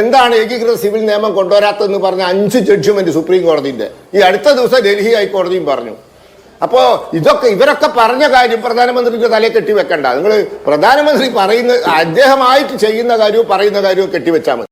എന്താണ് ഏകീകൃത സിവിൽ നിയമം കൊണ്ടുവരാത്തതെന്ന് പറഞ്ഞ അഞ്ച് ജഡ്ജ്മെന്റ് സുപ്രീം കോടതിന്റെ ഈ അടുത്ത ദിവസം ഡൽഹി ഹൈക്കോടതിയും പറഞ്ഞു. അപ്പോ ഇതൊക്കെ ഇവരൊക്കെ പറഞ്ഞ കാര്യം പ്രധാനമന്ത്രിയുടെ തലയിൽ കെട്ടിവെക്കണ്ട നിങ്ങൾ പ്രധാനമന്ത്രി പറയുന്ന അദ്ദേഹമായിട്ട് ചെയ്യുന്ന കാര്യവും പറയുന്ന കാര്യവും കെട്ടിവെച്ചാൽ മതി.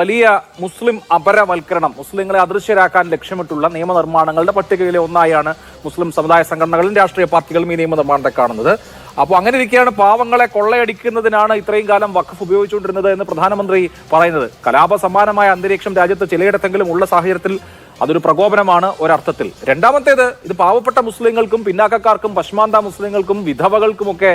വലിയ മുസ്ലിം അപരവൽക്കരണം മുസ്ലിങ്ങളെ അദൃശ്യരാക്കാൻ ലക്ഷ്യമിട്ടുള്ള നിയമനിർമ്മാണങ്ങളുടെ പട്ടികയിലെ ഒന്നായാണ് മുസ്ലിം സമുദായ സംഘടനകളും രാഷ്ട്രീയ പാർട്ടികളും ഈ നിയമനിർമ്മാണത്തെ കാണുന്നത്. അപ്പോൾ അങ്ങനെ ഇരിക്കുകയാണ് പാവങ്ങളെ കൊള്ളയടിക്കുന്നതിനാണ് ഇത്രയും കാലം വഖഫ് ഉപയോഗിച്ചുകൊണ്ടിരുന്നത് എന്ന് പ്രധാനമന്ത്രി പറയുന്നത്. കലാപ സമാനമായ അന്തരീക്ഷം രാജ്യത്ത് ചിലയിടത്തെങ്കിലും ഉള്ള സാഹചര്യത്തിൽ അതൊരു പ്രകോപനമാണ് ഒരർത്ഥത്തിൽ. രണ്ടാമത്തേത് ഇത് പാവപ്പെട്ട മുസ്ലിങ്ങൾക്കും പിന്നാക്കക്കാർക്കും പശ്മാന്ത മുസ്ലിങ്ങൾക്കും വിധവകൾക്കുമൊക്കെ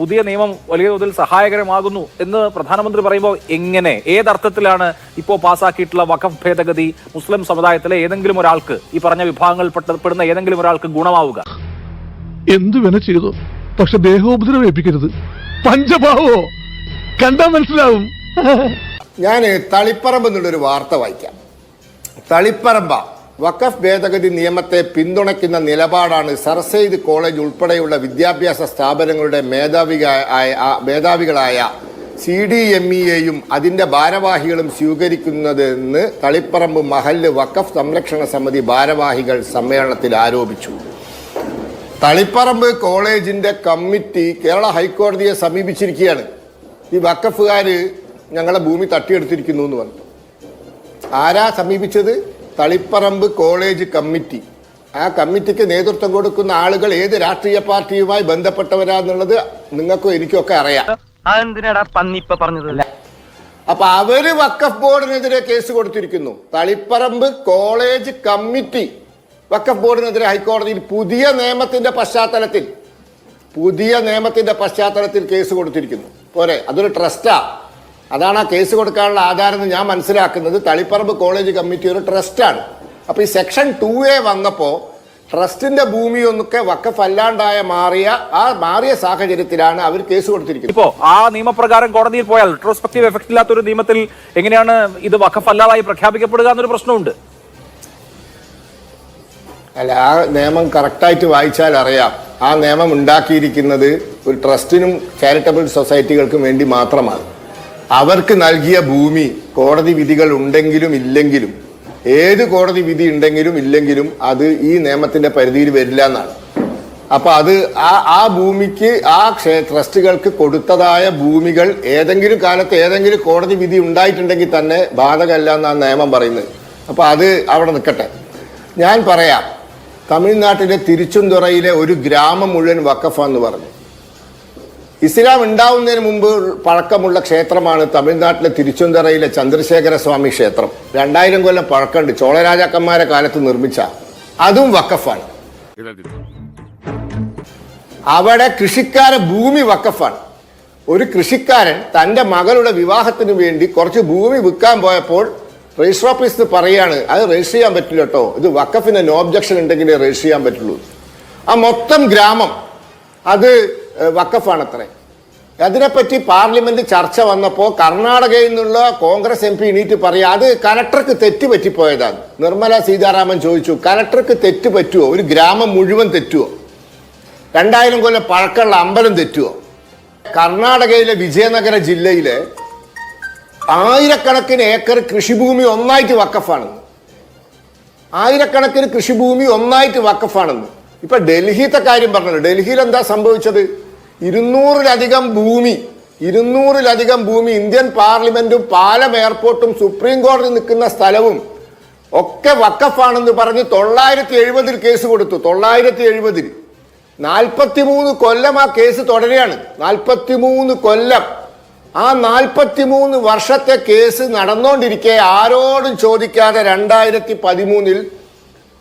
പുതിയ നിയമം വലിയ തോതിൽ സഹായകരമാകുന്നു എന്ന് പ്രധാനമന്ത്രി പറയുമ്പോൾ എങ്ങനെ ഏതർത്ഥത്തിലാണ് ഇപ്പോൾ പാസാക്കിയിട്ടുള്ള വഖഫ് ഭേദഗതി മുസ്ലിം സമുദായത്തിലെ ഏതെങ്കിലും ഒരാൾക്ക് ഈ പറഞ്ഞ വിഭാഗങ്ങളിൽ പെട്ടപ്പെടുന്ന ഏതെങ്കിലും ഒരാൾക്ക് ഗുണമാവുക? എന്തു വില ചെയ്തു? പക്ഷെ ദേഹോപദ്രവം ഏൽപ്പിക്കരുത്. പഞ്ചഭാവോ? കണ്ടാ മനസ്സിലാവും. ഞാൻ തളിപ്പറമ്പ് എന്നുള്ളൊരു വാർത്ത വായിക്കാം. തളിപ്പറമ്പ വഖഫ് ഭേദഗതി നിയമത്തെ പിന്തുണയ്ക്കുന്ന നിലപാടാണ് സർ സെയ്ദ് കോളേജ് ഉൾപ്പെടെയുള്ള വിദ്യാഭ്യാസ സ്ഥാപനങ്ങളുടെ മേധാവിക മേധാവികളായ സി ഡി എം ഇയെയും അതിന്റെ ഭാരവാഹികളും സ്വീകരിക്കുന്നതെന്ന് തളിപ്പറമ്പ് മഹല്ല് വഖഫ് സംരക്ഷണ സമിതി ഭാരവാഹികൾ സമ്മേളനത്തിൽ ആരോപിച്ചു. തളിപ്പറമ്പ് കോളേജിന്റെ കമ്മിറ്റി കേരള ഹൈക്കോടതിയെ സമീപിച്ചിരിക്കുകയാണ്. ഈ വക്കഫുകാർ ഞങ്ങളെ ഭൂമി തട്ടിയെടുത്തിരിക്കുന്നു എന്ന് പറഞ്ഞു. ആരാ സമീപിച്ചത്? Taliparamba college committee. ആ കമ്മിറ്റിക്ക് നേതൃത്വം കൊടുക്കുന്ന ആളുകൾ ഏത് രാഷ്ട്രീയ പാർട്ടിയുമായി ബന്ധപ്പെട്ടവരാന്നുള്ളത് നിങ്ങൾക്കും എനിക്കൊക്കെ അറിയാം. അപ്പൊ അവർ വക്കഫ് ബോർഡിനെതിരെ കേസ് കൊടുത്തിരിക്കുന്നു. Taliparamba college committee. വക്കഫ് ബോർഡിനെതിരെ ഹൈക്കോടതിയിൽ പുതിയ നിയമത്തിന്റെ പശ്ചാത്തലത്തിൽ പുതിയ നിയമത്തിന്റെ പശ്ചാത്തലത്തിൽ കേസ് കൊടുത്തിരിക്കുന്നു. പോരെ അതൊരു ട്രസ്റ്റാ. അതാണ് ആ കേസ് കൊടുക്കാനുള്ള ആധാരം എന്ന് ഞാൻ മനസ്സിലാക്കുന്നത്. തളിപ്പറമ്പ് കോളേജ് കമ്മിറ്റി ഒരു ട്രസ്റ്റാണ്. അപ്പൊ ഈ സെക്ഷൻ ടു എ വന്നപ്പോ ട്രസ്റ്റിന്റെ ഭൂമി ഒന്നൊക്കെ വക്കഫ് അല്ലാണ്ടായ മാറിയ ആ മാറിയ സാഹചര്യത്തിലാണ് അവർ കേസ് കൊടുത്തിരിക്കുന്നത്. ഇപ്പോ ആ നിയമപ്രകാരം കോടതിയിൽ പോയാൽ റെട്രോസ്പെക്റ്റീവ് എഫക്ട് ഇല്ലാത്ത ഒരു നിയമത്തിൽ എങ്ങനെയാണ് ഇത് വക്കഫ് അല്ലാതായി പ്രഖ്യാപിക്കപ്പെടുക എന്നൊരു പ്രശ്നമുണ്ട്. അല്ല ആ നിയമം കറക്റ്റായിട്ട് വായിച്ചാൽ അറിയാം. ആ നിയമം ഉണ്ടാക്കിയിരിക്കുന്നത് ഒരു ട്രസ്റ്റിനും ചാരിറ്റബിൾ സൊസൈറ്റികൾക്കും വേണ്ടി മാത്രമാണ്. അവർക്ക് നൽകിയ ഭൂമി കോടതി വിധികൾ ഉണ്ടെങ്കിലും ഇല്ലെങ്കിലും ഏത് കോടതി വിധി ഉണ്ടെങ്കിലും ഇല്ലെങ്കിലും അത് ഈ നിയമത്തിന്റെ പരിധിയിൽ വരില്ല എന്നാണ്. അപ്പൊ അത് ആ ആ ഭൂമിക്ക് ആ ട്രസ്റ്റുകൾക്ക് കൊടുത്തതായ ഭൂമികൾ ഏതെങ്കിലും കാലത്ത് ഏതെങ്കിലും കോടതി വിധി ഉണ്ടായിട്ടുണ്ടെങ്കിൽ തന്നെ ബാധകമല്ല എന്നാണ് നിയമം പറയുന്നത്. അപ്പൊ അത് അവിടെ നിൽക്കട്ടെ. ഞാൻ പറയാം തമിഴ്നാട്ടിലെ തിരുച്ചുന്തുറയിലെ ഒരു ഗ്രാമം മുഴുവൻ വക്കഫ എന്ന് പറഞ്ഞു. ഇസ്ലാം ഉണ്ടാവുന്നതിന് മുമ്പ് പഴക്കമുള്ള ക്ഷേത്രമാണ് തമിഴ്നാട്ടിലെ തിരുച്ചുന്തറയിലെ ചന്ദ്രശേഖര സ്വാമി ക്ഷേത്രം. രണ്ടായിരം കൊല്ലം പഴക്കമുണ്ട്. ചോളരാജാക്കന്മാരെ കാലത്ത് നിർമ്മിച്ച അതും വക്കഫാണ് അവിടെ കൃഷിക്കാര ഭൂമി വക്കഫാണ് ഒരു കൃഷിക്കാരൻ തന്റെ മകളുടെ വിവാഹത്തിന് വേണ്ടി കുറച്ച് ഭൂമി വിൽക്കാൻ പോയപ്പോൾ രജിസ്റ്റർ ഓഫീസ് പറയാണ്. അത് രജിസ്റ്റർ ചെയ്യാൻ പറ്റില്ല കേട്ടോ. ഇത് വക്കഫിന് നോ ഒബ്ജക്ഷൻ ഉണ്ടെങ്കിലേ രജിസ്റ്റർ ചെയ്യാൻ പറ്റുള്ളൂ. ആ മൊത്തം ഗ്രാമം അത് വക്കഫാണ് വക്കഫാണത്രേ അതിനെപ്പറ്റി പാർലമെന്റ് ചർച്ച വന്നപ്പോൾ കർണാടകയിൽ നിന്നുള്ള കോൺഗ്രസ് എം പി എണീറ്റ് പറയാ അത് കലക്ടർക്ക് തെറ്റ് പറ്റിപ്പോയതാണ് നിർമ്മല സീതാരാമൻ ചോദിച്ചു കലക്ടർക്ക് തെറ്റ് പറ്റുമോ ഒരു ഗ്രാമം മുഴുവൻ തെറ്റുമോ രണ്ടായിരം കൊല്ലം പഴക്കമുള്ള അമ്പലം തെറ്റുമോ കർണാടകയിലെ വിജയനഗര ജില്ലയിലെ ആയിരക്കണക്കിന് ഏക്കർ കൃഷിഭൂമി ഒന്നായിട്ട് വക്കഫാണെന്ന് ആയിരക്കണക്കിന് കൃഷിഭൂമി ഒന്നായിട്ട് വക്കഫാണെന്ന് ഇപ്പൊ ഡൽഹിത്തെ കാര്യം പറഞ്ഞല്ലോ. ഡൽഹിയിൽ എന്താ സംഭവിച്ചത്? ഇരുന്നൂറിലധികം ഭൂമി ഇരുന്നൂറിലധികം ഭൂമി ഇന്ത്യൻ പാർലമെന്റും പാലം എയർപോർട്ടും സുപ്രീം കോടതി നിൽക്കുന്ന സ്ഥലവും ഒക്കെ വക്കഫാണെന്ന് പറഞ്ഞ് തൊള്ളായിരത്തി എഴുപതിൽ കേസ് കൊടുത്തു. തൊള്ളായിരത്തി എഴുപതിൽ നാൽപ്പത്തിമൂന്ന് കൊല്ലം ആ കേസ് തുടരുകയാണ്. നാൽപ്പത്തിമൂന്ന് കൊല്ലം. ആ നാൽപ്പത്തിമൂന്ന് വർഷത്തെ കേസ് നടന്നുകൊണ്ടിരിക്കെ ആരോടും ചോദിക്കാതെ രണ്ടായിരത്തി പതിമൂന്നിൽ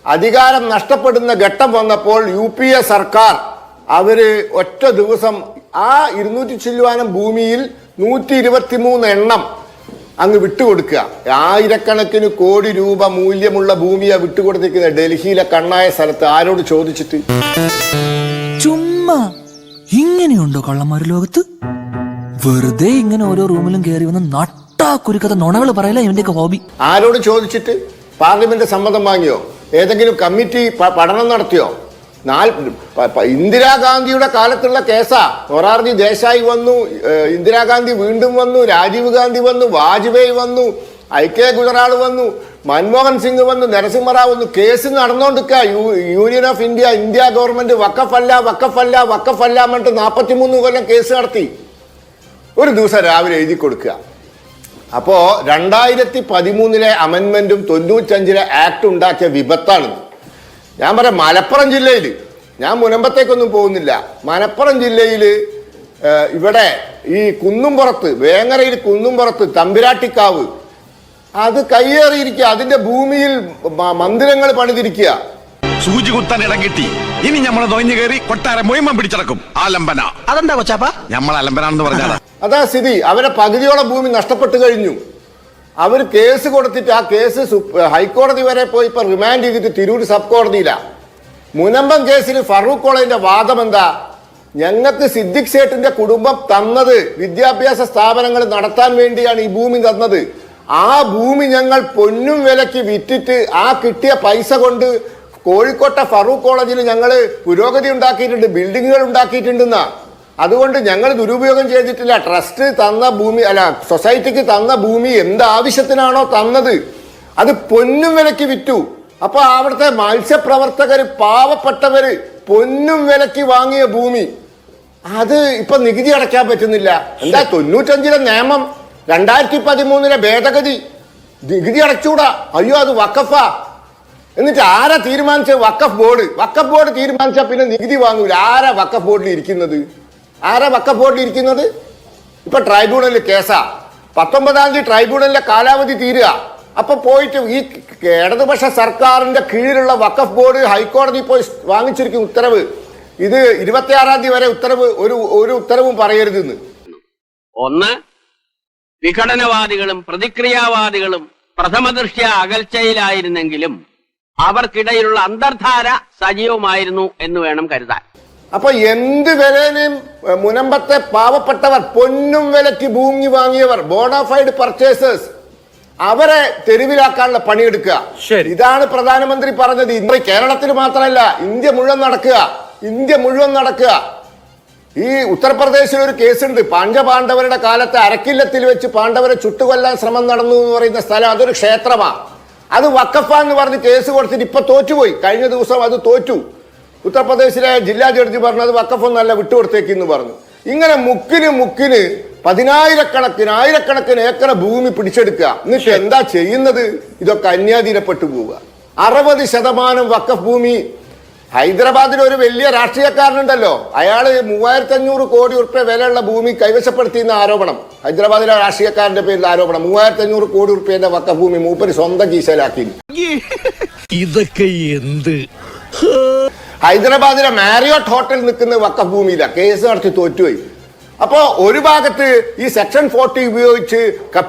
അധികാരം നഷ്ടപ്പെടുന്ന ഘട്ടം വന്നപ്പോൾ യു പി എ സർക്കാർ അവർ ഒറ്റ ദിവസം ആ ഇരുന്നൂറ്റി ചില്ലുവാനം ഭൂമിയിൽ നൂറ്റി ഇരുപത്തി മൂന്ന് എണ്ണം അങ്ങ് വിട്ടുകൊടുക്കുക. ആയിരക്കണക്കിന് കോടി രൂപ മൂല്യമുള്ള ഭൂമിയാണ് വിട്ടുകൊടുത്തിരിക്കുന്നത് ഡൽഹിയിലെ കണ്ണായ സ്ഥലത്ത്. ആരോട് ചോദിച്ചിട്ട്? ചുമ്മാ ഇങ്ങനെയുണ്ടോ കള്ളന്മാർ ലോകത്ത്? വെറുതെ ഇങ്ങനെ ഓരോ റൂമിലും കയറി വന്ന് നട്ടാ കുരുക്കഥ നുണകൾ പറയല ഇവന്റെയൊക്കെ ഹോബി. ആരോട് ചോദിച്ചിട്ട് പാർലമെന്റ് സമ്മതം വാങ്ങിയോ? ഏതെങ്കിലും കമ്മിറ്റി പഠനം നടത്തിയോ? ഇന്ദിരാഗാന്ധിയുടെ കാലത്തുള്ള കേസാ. മൊറാർജി ദേശായി വന്നു ഇന്ദിരാഗാന്ധി വീണ്ടും വന്നു രാജീവ് ഗാന്ധി വന്നു വാജ്പേയി വന്നു ഐ കെ ഗുജറാൾ വന്നു മൻമോഹൻ സിംഗ് വന്നു നരസിംഹറാവ് വന്നു. കേസ് നടന്നുകൊണ്ടിരിക്കുക union of India India government വക്കഫല്ല വക്കഫല്ല വക്കഫല്ല എന്നിട്ട് നാൽപ്പത്തിമൂന്ന് കൊല്ലം കേസ് നടത്തി. ഒരു ദിവസം രാവിലെ എഴുതി കൊടുക്കുക. അപ്പോ രണ്ടായിരത്തി പതിമൂന്നിലെ അമെന്മെന്റും തൊണ്ണൂറ്റഞ്ചിലെ ആക്ട് ഉണ്ടാക്കിയ വിപത്താണിത്. ഞാൻ പറയാം മലപ്പുറം ജില്ലയിൽ ഞാൻ മുനമ്പത്തേക്കൊന്നും പോകുന്നില്ല. മലപ്പുറം ജില്ലയിൽ ഇവിടെ ഈ കുന്നുംപുറത്ത് വേങ്ങരയിൽ കുന്നുംപുറത്ത് തമ്പിരാട്ടിക്കാവ് അത് കയ്യേറിയിരിക്കുക. അതിന്റെ ഭൂമിയിൽ മന്ദിരങ്ങൾ പണിതിരിക്കുക. സൂചി കുത്താൻ ഇടം കിട്ടി. ഇനി നമ്മളെ നൊഴിഞ്ഞു കയറി കൊട്ടാര മൊയ്മം പിടിച്ചടക്കും. ആലംബന. അതെന്താ കൊച്ചാപ്പ? നമ്മൾ അലംബനാണെന്ന് പറഞ്ഞാ അതാ സ്ഥിതി. അവരെ പകുതിയോളം ഭൂമി നഷ്ടപ്പെട്ടു കഴിഞ്ഞു. അവർ കേസ് കൊടുത്തിട്ട് ആ കേസ് ഹൈക്കോടതി വരെ പോയി ഇപ്പൊ റിമാൻഡ് ചെയ്തിട്ട് തിരൂർ സബ് കോടതിയിലാ. മുനമ്പം കേസിൽ ഫറൂഖ് കോളേജിന്റെ വാദം എന്താ? ഞങ്ങൾക്ക് സിദ്ദിഖ് സേട്ടിന്റെ കുടുംബം തന്നത് വിദ്യാഭ്യാസ സ്ഥാപനങ്ങൾ നടത്താൻ വേണ്ടിയാണ് ഈ ഭൂമി തന്നത്. ആ ഭൂമി ഞങ്ങൾ പൊന്നും വിലക്ക് വിറ്റിട്ട് ആ കിട്ടിയ പൈസ കൊണ്ട് കോഴിക്കോട്ടെ ഫറൂഖ് കോളേജിൽ ഞങ്ങൾ പുരോഗതി ഉണ്ടാക്കിയിട്ടുണ്ട് ബിൽഡിങ്ങുകൾ ഉണ്ടാക്കിയിട്ടുണ്ടെന്നാ. അതുകൊണ്ട് ഞങ്ങൾ ദുരുപയോഗം ചെയ്തിട്ടില്ല. ട്രസ്റ്റ് തന്ന ഭൂമി അല്ല സൊസൈറ്റിക്ക് തന്ന ഭൂമി എന്ത് ആവശ്യത്തിനാണോ തന്നത്. അത് പൊന്നും വിലക്ക് വിറ്റു. അപ്പൊ അവിടുത്തെ മത്സ്യപ്രവർത്തകർ പാവപ്പെട്ടവര് പൊന്നും വിലക്ക് വാങ്ങിയ ഭൂമി. അത് ഇപ്പൊ നികുതി അടയ്ക്കാൻ പറ്റുന്നില്ല. എന്താ തൊണ്ണൂറ്റഞ്ചിലെ നിയമം? രണ്ടായിരത്തി പതിമൂന്നിലെ ഭേദഗതി. നികുതി അടച്ചൂടാ. അയ്യോ അത് വക്കഫാ എന്നിട്ട് ആരാ തീരുമാനിച്ച വക്കഫ് ബോർഡ്? വക്കഫ് ബോർഡ് തീരുമാനിച്ചാൽ പിന്നെ നികുതി വാങ്ങൂല. ആരാ വക്കഫ് ബോർഡിൽ ഇരിക്കുന്നത്? ആരാ വക്കഫ് ബോർഡിൽ ഇരിക്കുന്നത്? ഇപ്പൊ ട്രൈബ്യൂണലിൽ കേസാ. പത്തൊമ്പതാം തീയതി ട്രൈബ്യൂണലിലെ കാലാവധി തീരുക. അപ്പൊ പോയിട്ട് ഈ ഇടതുപക്ഷ സർക്കാരിന്റെ കീഴിലുള്ള വക്കഫ് ബോർഡ് ഹൈക്കോടതി പോയി വാങ്ങിച്ചിരിക്കും ഉത്തരവ്. ഇത് ഇരുപത്തിയാറാം തീയതി വരെ ഉത്തരവ് ഒരു ഒരു ഉത്തരവും പറയരുതെന്ന്. ഒന്ന് വിഘടനവാദികളും പ്രതിക്രിയാവാദികളും പ്രഥമദൃഷ്ട്യ അകൽച്ചയിലായിരുന്നെങ്കിലും അവർക്കിടയിലുള്ള അന്തർധാര സജീവമായിരുന്നു എന്ന് വേണം കരുതാൻ. അപ്പൊ എന്ത് വിലയിലും മുനമ്പത്തെ പാവപ്പെട്ടവർ പൊന്നും വിലക്ക് ഭൂമി വാങ്ങിയവർ ബോണഫൈഡ് പർച്ചേസേഴ്സ് അവരെ തെരുവിലാക്കാനുള്ള പണിയെടുക്കുക. ശരി. ഇതാണ് പ്രധാനമന്ത്രി പറഞ്ഞത്. ഇന്ത്യ കേരളത്തിൽ മാത്രമല്ല ഇന്ത്യ മുഴുവൻ നടക്കുക. ഇന്ത്യ മുഴുവൻ നടക്കുക. ഈ ഉത്തർപ്രദേശിൽ ഒരു കേസുണ്ട്. പാണ്ഡപാണ്ഡവരുടെ കാലത്ത് അരക്കില്ലത്തിൽ വെച്ച് പാണ്ഡവരെ ചുട്ടുകൊല്ലാൻ ശ്രമം നടന്നു എന്ന് പറയുന്ന സ്ഥലം അതൊരു ക്ഷേത്രമാണ് അത് വക്കഫ എന്ന് പറഞ്ഞ് കേസ് കൊടുത്തിട്ട് ഇപ്പൊ തോറ്റുപോയി. കഴിഞ്ഞ ദിവസം അത് തോറ്റു. ഉത്തർപ്രദേശിലെ ജില്ലാ ജഡ്ജി പറഞ്ഞത് വക്കഫൊന്നല്ല വിട്ടുകൊടുത്തേക്ക് എന്ന് പറഞ്ഞു. ഇങ്ങനെ മുക്കിന് മുക്കിന് പതിനായിരക്കണക്കിന് ആയിരക്കണക്കിന് ഏക്കർ ഭൂമി പിടിച്ചെടുക്കുക. എന്നിട്ട് എന്താ ചെയ്യുന്നത്? ഇതൊക്കെ അന്യാധീനപ്പെട്ടു പോവുക. അറുപത് ശതമാനം വക്കഫ് ഭൂമി ഹൈദരാബാദിൽ ഒരു വലിയ രാഷ്ട്രീയക്കാരനുണ്ടല്ലോ. അയാൾ മൂവായിരത്തി അഞ്ഞൂറ് കോടി ഉറുപ്പ്യ വിലയുള്ള ഭൂമി കൈവശപ്പെടുത്തിയെന്ന ആരോപണം. ഹൈദരാബാദിലെ രാഷ്ട്രീയക്കാരന്റെ പേരിൽ ആരോപണം. മൂവായിരത്തി അഞ്ഞൂറ് കോടി ഉറുപ്പ്യന്റെ വക്ക ഭൂമി മൂപ്പര് സ്വന്തം കീശയിലാക്കി. ഇതൊക്കെ എന്ത്? ഹൈദരാബാദിലെ മാരിയോട്ട് ഹോട്ടൽ നിൽക്കുന്ന വക്ക ഭൂമിയില കേസ് നടത്തി തോറ്റുപോയി. അപ്പോ ഒരു ഭാഗത്ത് ഈ സെക്ഷൻ ഫോർട്ടി ഉപയോഗിച്ച്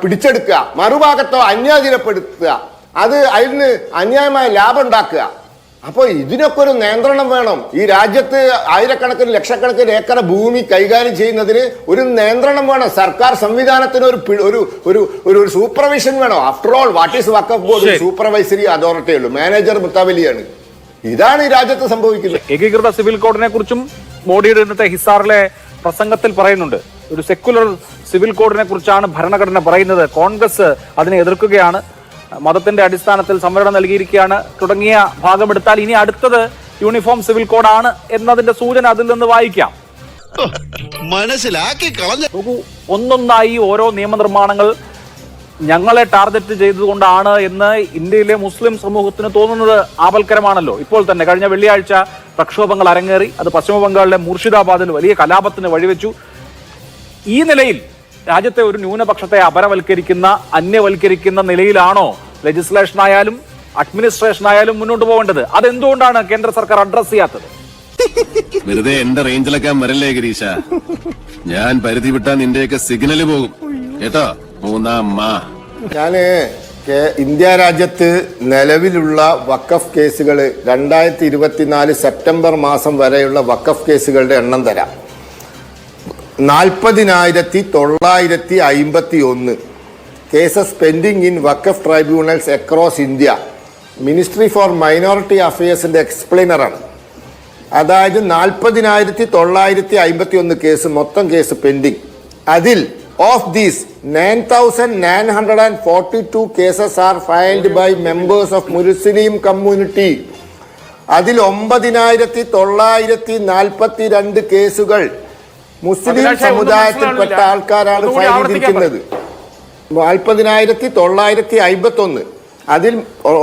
പിടിച്ചെടുക്കുക. മറുഭാഗത്തോ അന്യാധീനപ്പെടുത്തുക. അത് അതിൽ നിന്ന് അന്യായമായ ലാഭം ഉണ്ടാക്കുക. അപ്പോൾ ഇതിനൊക്കെ ഒരു നിയന്ത്രണം വേണം. ഈ രാജ്യത്ത് ആയിരക്കണക്കിന് ലക്ഷക്കണക്കിന് ഏക്കർ ഭൂമി കൈകാര്യം ചെയ്യുന്നതിന് ഒരു നിയന്ത്രണം വേണം. സർക്കാർ സംവിധാനത്തിന് ഒരു ഒരു ഒരു ഒരു സൂപ്പർവിഷൻ വേണം. ആഫ്റ്റർ ഓൾ വാട്ട് ഈസ് വക്കഫ് ബോർഡ്. സൂപ്പർവൈസറി അതോറിറ്റി ഉള്ളൂ. മാനേജർ മുത്താവലിയാണ്. ഇതാണ് ഈ രാജ്യത്ത് സംഭവിക്കുന്നത്. ഏകീകൃത സിവിൽ കോഡിനെ കുറിച്ചും മോഡിയുടെ ഇന്നത്തെ ഹിസാറിലെ പ്രസംഗത്തിൽ പറയുന്നുണ്ട്. ഒരു സെക്യുലർ സിവിൽ കോഡിനെ കുറിച്ചാണ് ഭരണഘടന പറയുന്നത്. കോൺഗ്രസ് അതിനെ എതിർക്കുകയാണ്. മതത്തിന്റെ അടിസ്ഥാനത്തിൽ സംവരണം നൽകിയിരിക്കുകയാണ്. തുടങ്ങിയ ഭാഗമെടുത്താൽ ഇനി അടുത്തത് യൂണിഫോം സിവിൽ കോഡാണ് എന്നതിന്റെ സൂചന അതിൽ നിന്ന് വായിക്കാം. മനസ്സിലാക്കി കളഞ്ഞു നോക്കൂ ഒന്നൊന്നായി ഓരോ നിയമനിർമ്മാണങ്ങൾ ഞങ്ങളെ ടാർഗറ്റ് ചെയ്തുകൊണ്ടാണ് എന്ന് ഇന്ത്യയിലെ മുസ്ലിം സമൂഹത്തിന് തോന്നുന്നത് ആപൽക്കരമാണല്ലോ. ഇപ്പോൾ തന്നെ കഴിഞ്ഞ വെള്ളിയാഴ്ച പ്രക്ഷോഭങ്ങൾ അരങ്ങേറി. അത് പശ്ചിമ ബംഗാളിലെ മുർഷിദാബാദിൽ വലിയ കലാപത്തിന് വഴിവെച്ചു. ഈ നിലയിൽ രാജ്യത്തെ ഒരു ന്യൂനപക്ഷത്തെ അപരവൽക്കരിക്കുന്ന അന്യവൽക്കരിക്കുന്ന നിലയിലാണോ ലെജിസ്ലേഷൻ ആയാലും അഡ്മിനിസ്ട്രേഷൻ ആയാലും മുന്നോട്ട് പോകേണ്ടത്? അതെന്തുകൊണ്ടാണ് കേന്ദ്ര സർക്കാർ അഡ്രസ് ചെയ്യാത്തത്? വെറുതെ എന്റെ റേഞ്ചിലൊക്കെ വരല്ലേ ഗിരീശ? ഞാൻ പരിധി വിട്ടാൽ നിന്റെയൊക്കെ സിഗ്നൽ പോകും. കേട്ടോ? മൂന്നാം മാ. ഞാൻ ഇന്ത്യ രാജ്യത്ത് നിലവിലുള്ള വക്കഫ് കേസുകൾ രണ്ടായിരത്തി ഇരുപത്തിനാല് സെപ്റ്റംബർ മാസം വരെയുള്ള വക്കഫ് കേസുകളുടെ എണ്ണം തരാം. നാൽപ്പതിനായിരത്തി തൊള്ളായിരത്തി അയിമ്പത്തി ഒന്ന് cases pending in Waqf tribunals across India ministry for minority അഫയേഴ്സിന്റെ എക്സ്പ്ലെയിനറാണ് അതായത് നാൽപ്പതിനായിരത്തി തൊള്ളായിരത്തി അമ്പത്തി ഒന്ന് കേസ് മൊത്തം കേസ് പെൻഡിങ് അതിൽ of these nine thousand nine hundred and forty two cases are filed by members of Muslim community അതിൽ ഒമ്പതിനായിരത്തി തൊള്ളായിരത്തി നാൽപ്പത്തി രണ്ട് കേസുകൾ മുസ്ലിം സമുദായത്തിൽപ്പെട്ട ആൾക്കാരാണ് ഫയൽ ചെയ്തിരിക്കുന്നത് നാൽപ്പതിനായിരത്തി തൊള്ളായിരത്തി അമ്പത്തി ഒന്ന് അതിൽ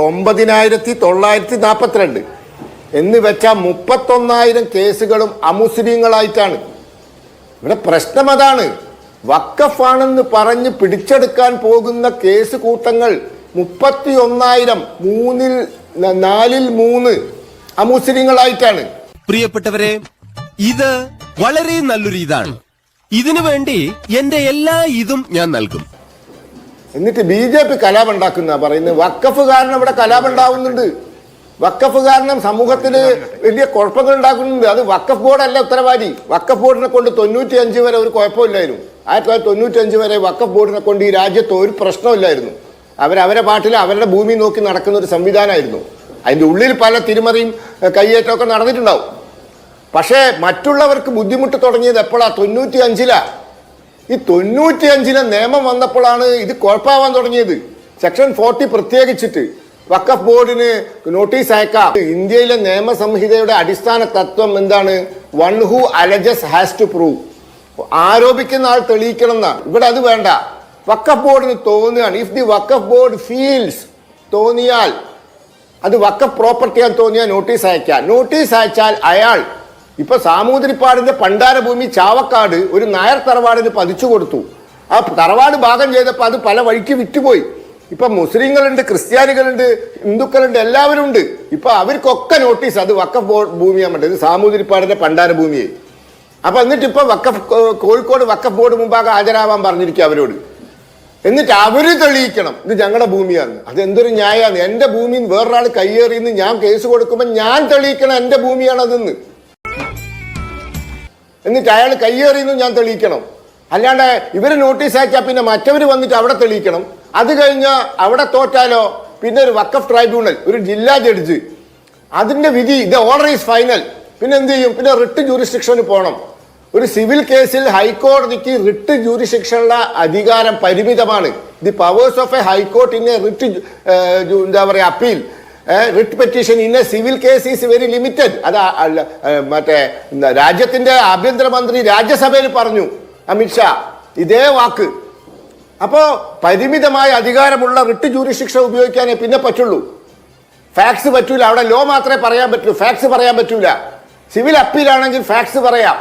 ഒമ്പതിനായിരത്തി തൊള്ളായിരത്തി നാൽപ്പത്തിരണ്ട് എന്ന് വെച്ചാൽ മുപ്പത്തൊന്നായിരം കേസുകളും അമുസ്ലിങ്ങളായിട്ടാണ്. ഇവിടെ പ്രശ്നം അതാണ് വക്കഫാണെന്ന് പറഞ്ഞ് പിടിച്ചെടുക്കാൻ പോകുന്ന കേസ് കൂട്ടങ്ങൾ മുപ്പത്തി ഒന്നായിരം മൂന്നിൽ നാലിൽ മൂന്ന് അമുസ്ലിങ്ങളായിട്ടാണ്. പ്രിയപ്പെട്ടവരെ ഇത് വളരെ നല്ലൊരു ഇതാണ്. ഇതിനു വേണ്ടി എന്റെ എല്ലാ ഇതും ഞാൻ നൽകും. എന്നിട്ട് ബി ജെ പി കലാപുണ്ടാക്കുന്ന പറയുന്നത് വക്കഫ് കാരണം ഇവിടെ കലാപുണ്ടാവുന്നുണ്ട് വക്കഫ് കാരണം സമൂഹത്തിന് വലിയ കുഴപ്പങ്ങൾ ഉണ്ടാക്കുന്നുണ്ട്. അത് വക്കഫ് ബോർഡല്ല ഉത്തരവാദി. വക്കഫ് ബോർഡിനെ കൊണ്ട് തൊണ്ണൂറ്റി അഞ്ച് വരെ ഒരു കുഴപ്പമില്ലായിരുന്നു. ആയിരത്തി തൊള്ളായിരത്തി തൊണ്ണൂറ്റി അഞ്ച് വരെ വക്കഫ് ബോർഡിനെ കൊണ്ട് ഈ രാജ്യത്ത് ഒരു പ്രശ്നമില്ലായിരുന്നു അവരവരെ പാട്ടിൽ അവരുടെ ഭൂമി നോക്കി നടക്കുന്ന ഒരു സംവിധാനമായിരുന്നു. അതിന്റെ ഉള്ളിൽ പല തിരിമറിയും കയ്യേറ്റമൊക്കെ നടന്നിട്ടുണ്ടാവും. പക്ഷേ മറ്റുള്ളവർക്ക് ബുദ്ധിമുട്ട് തുടങ്ങിയത് എപ്പോഴാ? തൊണ്ണൂറ്റി അഞ്ചിലാ ഈ തൊണ്ണൂറ്റി അഞ്ചിലെ നിയമം വന്നപ്പോഴാണ് ഇത് കുഴപ്പമാവാൻ തുടങ്ങിയത്. സെക്ഷൻ ഫോർട്ടി പ്രത്യേകിച്ചിട്ട് വക്കഫ് ബോർഡിന് നോട്ടീസ് അയക്കാം. ഇന്ത്യയിലെ നിയമസംഹിതയുടെ അടിസ്ഥാന തത്വം എന്താണ്? One who alleges has to prove. ആരോപിക്കുന്ന ആൾ തെളിയിക്കണം എന്നാണ്. ഇവിടെ അത് വേണ്ട. വക്കഫ് ബോർഡിന് തോന്നുകയാണ്. If the Waqf board feels തോന്നിയാൽ അത് വക്കഫ് പ്രോപ്പർട്ടിയാൽ തോന്നിയാൽ നോട്ടീസ് അയക്കാം. നോട്ടീസ് അയച്ചാൽ അയാൾ ഇപ്പൊ സാമൂതിരിപ്പാടിന്റെ പണ്ടാരഭൂമി ചാവക്കാട് ഒരു നായർ തറവാടിന് പതിച്ചു കൊടുത്തു. ആ തറവാട് ഭാഗം ചെയ്തപ്പോൾ അത് പല വഴിക്ക് വിറ്റുപോയി. ഇപ്പൊ മുസ്ലിങ്ങളുണ്ട് ക്രിസ്ത്യാനികളുണ്ട് ഹിന്ദുക്കളുണ്ട് എല്ലാവരും ഉണ്ട്. ഇപ്പൊ അവർക്കൊക്കെ നോട്ടീസ് അത് വക്കഫ് ഭൂമിയാൻ വേണ്ടത് ഇത് സാമൂതിരിപ്പാടിന്റെ പണ്ടാരഭൂമിയെ അപ്പൊ എന്നിട്ട് ഇപ്പൊ വക്കഫ് കോഴിക്കോട് വക്കഫ് ബോർഡ് മുമ്പാകെ ഹാജരാവാൻ പറഞ്ഞിരിക്കുക അവരോട്. എന്നിട്ട് അവർ തെളിയിക്കണം ഇത് ഞങ്ങളുടെ ഭൂമിയാണ് അത് എന്തൊരു ന്യായമാണ് എന്റെ ഭൂമിയിൽ വേറൊരാൾ കയ്യേറിയെന്ന് ഞാൻ കേസ് കൊടുക്കുമ്പോൾ ഞാൻ തെളിയിക്കണം എന്റെ ഭൂമിയാണ് അതെന്ന് എന്നിട്ട് അയാൾ കയ്യേറിയെന്ന് ഞാൻ തെളിയിക്കണം. അല്ലാണ്ട് ഇവർ നോട്ടീസ് അയച്ചാൽ പിന്നെ മറ്റവർ വന്നിട്ട് അവിടെ തെളിയിക്കണം. അത് കഴിഞ്ഞ് അവിടെ തോറ്റാലോ? പിന്നെ ഒരു വക്കഫ് ട്രൈബ്യൂണൽ ഒരു ജില്ലാ ജഡ്ജ് അതിന്റെ വിധി ഇത് ഓർഡർ ഈസ് ഫൈനൽ പിന്നെ എന്ത് ചെയ്യും? പിന്നെ റിട്ട് ജൂറിസ്ഡിക്ഷന് പോകണം. ഒരു സിവിൽ കേസിൽ ഹൈക്കോടതിക്ക് റിട്ട് ജൂറിസ്ഡിക്ഷനുള്ള അധികാരം പരിമിതമാണ്. The powers of a high court in a writ എന്താ പറയുക appeal writ petition in a civil case is very limited. അത് മറ്റേ രാജ്യത്തിന്റെ ആഭ്യന്തരമന്ത്രി രാജ്യസഭയിൽ പറഞ്ഞു അമിത്ഷാ ഇതേ വാക്ക്. അപ്പോ പരിമിതമായ അധികാരമുള്ള റിട്ട് ജൂരിശിക്ഷ ഉപയോഗിക്കാനേ പിന്നെ പറ്റുള്ളൂ. ഫാക്സ് പറ്റൂല. അവിടെ ലോ മാത്രമേ പറയാൻ പറ്റൂ. ഫാക്സ് പറയാൻ പറ്റൂല. സിവിൽ അപ്പീലാണെങ്കിൽ ഫാക്സ് പറയാം.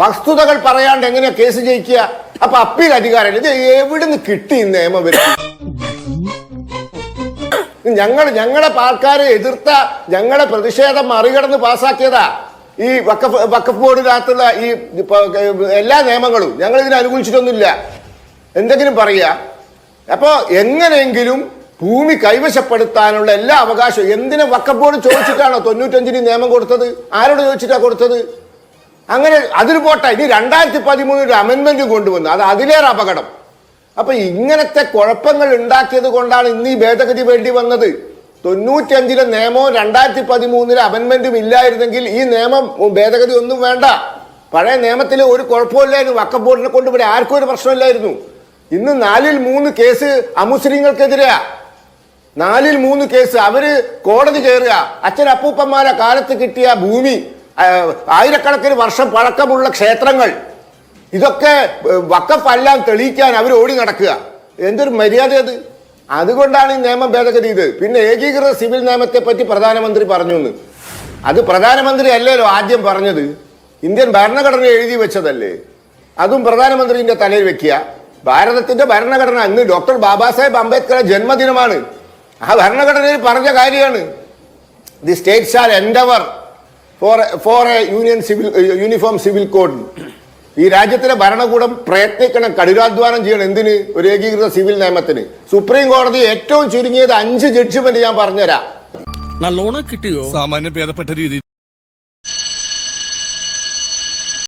വസ്തുതകൾ പറയാണ്ട് എങ്ങനെയാ കേസ് ജയിക്കുക? അപ്പൊ അപ്പീൽ അധികാരം ഇത് എവിടുന്ന് കിട്ടി നിയമം വരുത്തി? ഞങ്ങൾ ഞങ്ങളെ ആൾക്കാരെ എതിർത്ത ഞങ്ങളെ പ്രതിഷേധം മറികടന്ന് പാസാക്കിയതാ. ഈ വക്കഫ് വക്കഫ് ബോർഡിനകത്തുള്ള ഈ എല്ലാ നിയമങ്ങളും. ഞങ്ങൾ ഇതിനെ അനുകൂലിച്ചിട്ടൊന്നുമില്ല. എന്തെങ്കിലും പറയാ അപ്പോ എങ്ങനെയെങ്കിലും ഭൂമി കൈവശപ്പെടുത്താനുള്ള എല്ലാ അവകാശവും എന്തിനെ വക്കഫ് ബോർഡ് ചോദിച്ചിട്ടാണോ തൊണ്ണൂറ്റഞ്ചിന് നിയമം കൊടുത്തത്? ആരോട് ചോദിച്ചിട്ടാ കൊടുത്തത്? അങ്ങനെ അതിൽ പോട്ടെ. ഇനി രണ്ടായിരത്തി പതിമൂന്നിൽ അമെന്മെന്റ് കൊണ്ടുവന്നു. അത് അതിലേറെ അപകടം. അപ്പൊ ഇങ്ങനത്തെ കുഴപ്പങ്ങൾ ഉണ്ടാക്കിയത് കൊണ്ടാണ് ഇന്ന് ഈ ഭേദഗതി വേണ്ടി വന്നത്. തൊണ്ണൂറ്റഞ്ചിലെ നിയമവും രണ്ടായിരത്തി പതിമൂന്നിലെ അമെന്മെന്റും ഇല്ലായിരുന്നെങ്കിൽ ഈ നിയമം ഭേദഗതി ഒന്നും വേണ്ട. പഴയ നിയമത്തിൽ ഒരു കുഴപ്പമില്ലായിരുന്നു വക്കബോർഡിനെ കൊണ്ട് ഇവിടെ ആർക്കും ഒരു പ്രശ്നമില്ലായിരുന്നു. ഇന്ന് നാലിൽ മൂന്ന് കേസ് അമുസ്ലിങ്ങൾക്കെതിരെയാ. നാലിൽ മൂന്ന് കേസ് അവർ കോടതി കയറുക. അച്ഛൻ അപ്പൂപ്പന്മാരെ കാലത്ത് കിട്ടിയ ഭൂമി ആയിരക്കണക്കിന് വർഷം പഴക്കമുള്ള ക്ഷേത്രങ്ങൾ. ഇതൊക്കെ വക്കഫെല്ലാം തെളിയിക്കാൻ അവർ ഓടി നടക്കുക. എന്തൊരു മര്യാദ അത് അതുകൊണ്ടാണ് ഈ നിയമം ഭേദഗതി ഇത് പിന്നെ ഏകീകൃത സിവിൽ നിയമത്തെ പറ്റി പ്രധാനമന്ത്രി പറഞ്ഞു എന്ന് അത് പ്രധാനമന്ത്രി അല്ലല്ലോ ആദ്യം പറഞ്ഞത്. ഇന്ത്യൻ ഭരണഘടന എഴുതി വെച്ചതല്ലേ. അതും പ്രധാനമന്ത്രിന്റെ തലയിൽ വെക്കുക. ഭാരതത്തിന്റെ ഭരണഘടന ഇന്ന് ഡോക്ടർ ബാബാ സാഹേബ് അംബേദ്കറുടെ ജന്മദിനമാണ്. ആ ഭരണഘടനയിൽ പറഞ്ഞ കാര്യമാണ്. The state shall endeavour for for a union civil uniform civil code ഈ രാജ്യത്തിലെ ഭരണകൂടം പ്രയത്നിക്കണം കഠിനാധ്വാനം ചെയ്യണം. എന്തിന്? ഒരു ഏകീകൃത സിവിൽ നിയമത്തിന്. സുപ്രീം കോടതി ഏറ്റവും ചുരുങ്ങിയത് അഞ്ച് ജഡ്ജിമെന്റ് ഞാൻ പറഞ്ഞുതരാം. നല്ലോണം കിട്ടിയോ? സാമാന്യ ഭേദപ്പെട്ട രീതി